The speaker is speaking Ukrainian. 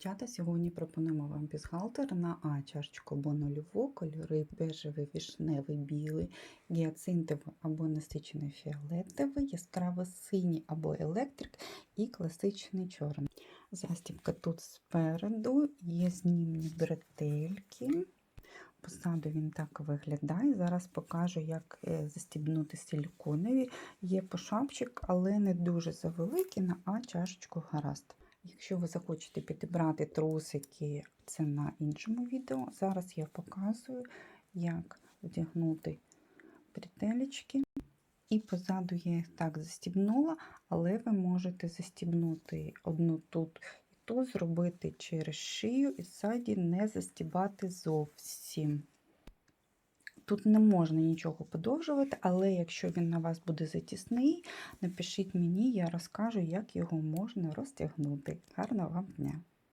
Дівчата, сьогодні пропонуємо вам бюстгальтер на А чашечку або нульову, кольори бежевий, вішневий, білий, гіацинтовий або насичений фіолетовий, яскраво синій або електрик і класичний чорний. Застібка тут спереду, є знімні бретельки. Позаду він так виглядає. Зараз покажу, як е, застібнути силіконові. Є пошапчик, але не дуже завеликий, на А чашечку гаразд. Якщо ви захочете підібрати трусики, це на іншому відео. Зараз я показую, як вдягнути бретелечки. І позаду я їх так застібнула, але ви можете застібнути одну тут і тут, зробити через шию і ззаді не застібати зовсім. Тут не можна нічого подовжувати, але якщо він на вас буде затісний, напишіть мені, я розкажу, як його можна розтягнути. Гарного вам дня!